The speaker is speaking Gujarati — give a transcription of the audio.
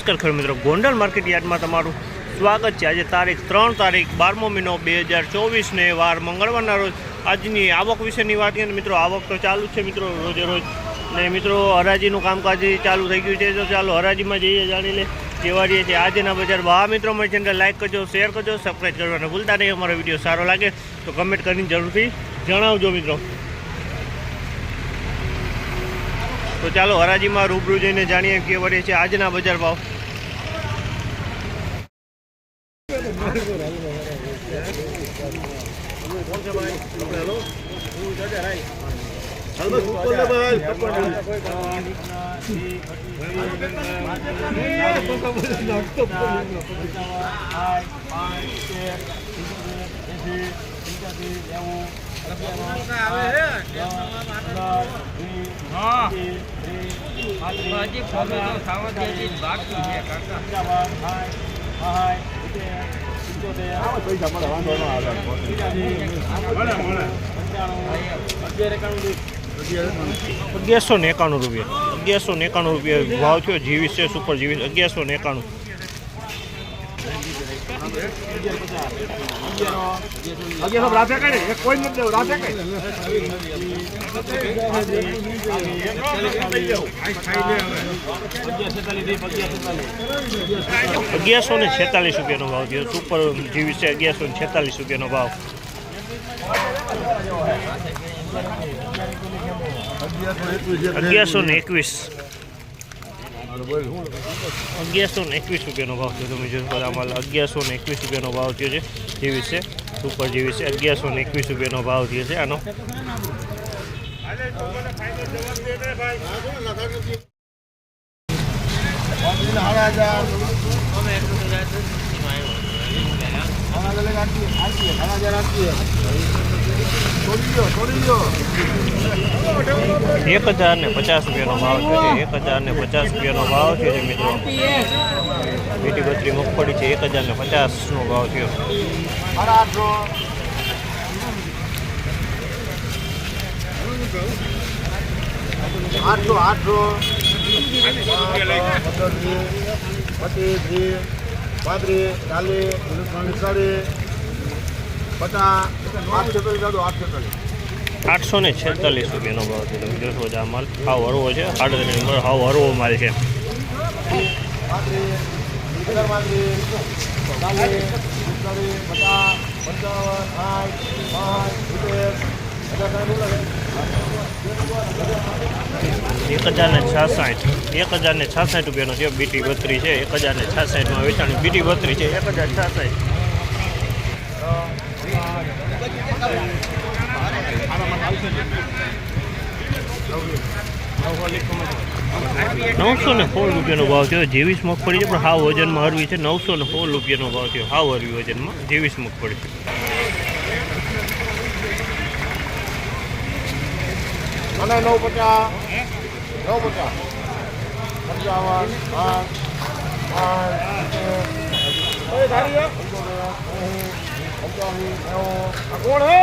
નમસ્કાર ખેડૂત મિત્રો. ગોંડલ માર્કેટ યાર્ડમાં તમારું સ્વાગત છે. આજે તારીખ ત્રણ તારીખ બારમો મહિનો બે હજાર ચોવીસને વાર મંગળવારના રોજ આજની આવક વિશેની વાત કરીએ ને મિત્રો આવક તો ચાલુ છે મિત્રો રોજે રોજ. ને મિત્રો હરાજીનું કામકાજ ચાલુ થઈ ગયું છે. તો ચાલો હરાજીમાં જઈએ, જાણી લે કેવા રહીએ છીએ આજના બજાર બહાર મિત્રો મારી ચેનલ લાઈક કરજો, શેર કરજો સબસ્ક્રાઈબ કરવાને ભૂલતા નહીં. અમારો વીડિયો સારો લાગે તો કમેન્ટ કરીને જરૂરથી જણાવજો મિત્રો. તો ચાલો હરાજીમાં રૂબરૂ જઈને જાણીએ કે વડે છે આજના બજાર ભાવ. છે કાકા અગિયારસો ને એકાણું રૂપિયા. અગિયારસો ને એકાણું રૂપિયા ભાવ થયો, જીવીસ છે, સુપર જીવીસ, અગિયારસો ને એકાણું અગિયારસો ને છેતાલીસ રૂપિયાનો ભાવ થયો. સુપર જીવી છે, અગિયારસો ને છેતાલીસ રૂપિયાનો ભાવ. અગિયારસો ને એકવીસ. અગિયારસો ને એકવીસ રૂપિયાનો ભાવ થયો તમે જોશો બધા માલ અગિયારસો ને એકવીસ રૂપિયાનો ભાવ થયો છે. જેવી છે, સુપર જેવી છે, અગિયારસો ને એકવીસ રૂપિયાનો ભાવ થયો છે. આનો એક હજાર ને પચાસ રૂપિયાનો ભાવ થયો છે એક હજાર ને પચાસ રૂપિયાનો ભાવ થયો જે મિત્રો. મીઠી બત્રી મગફળી છે એક હજાર ને પચાસનો ભાવ થયો. આઠસો આઠસો. પચીસ ત્રીસ પાંત્રીસ ચાલીસ પિસ્તાળીસ પચાસ આઠસો ને છેતાલીસ રૂપિયાનો ભાવ છે. જોશો આ માલ. હાવ હરવો છે. આડત્રીસ નંબર હાવ હરવો માલ છે. એક હજાર ને છાસઠ. એક હજાર ને છાસઠ રૂપિયાનો છે. બીટી બત્રી છે. એક હજાર ને છાસઠમાં વેચાણી બીટી બત્રી છે. એક હજાર છાસઠ. નવસો ને સોળ રૂપિયાનો ભાવ થયો જેવીસ મગફળી છે પણ હાવ વજનમાં હરવી છે નવસો ને સોળ રૂપિયાનો ભાવ થયો હાવ હરવી વજનમાં જેવીસ મગફળી છે અને નવ પચાસ નવ પચાસ પંચાવન પાંચ પાંચ કોણ હે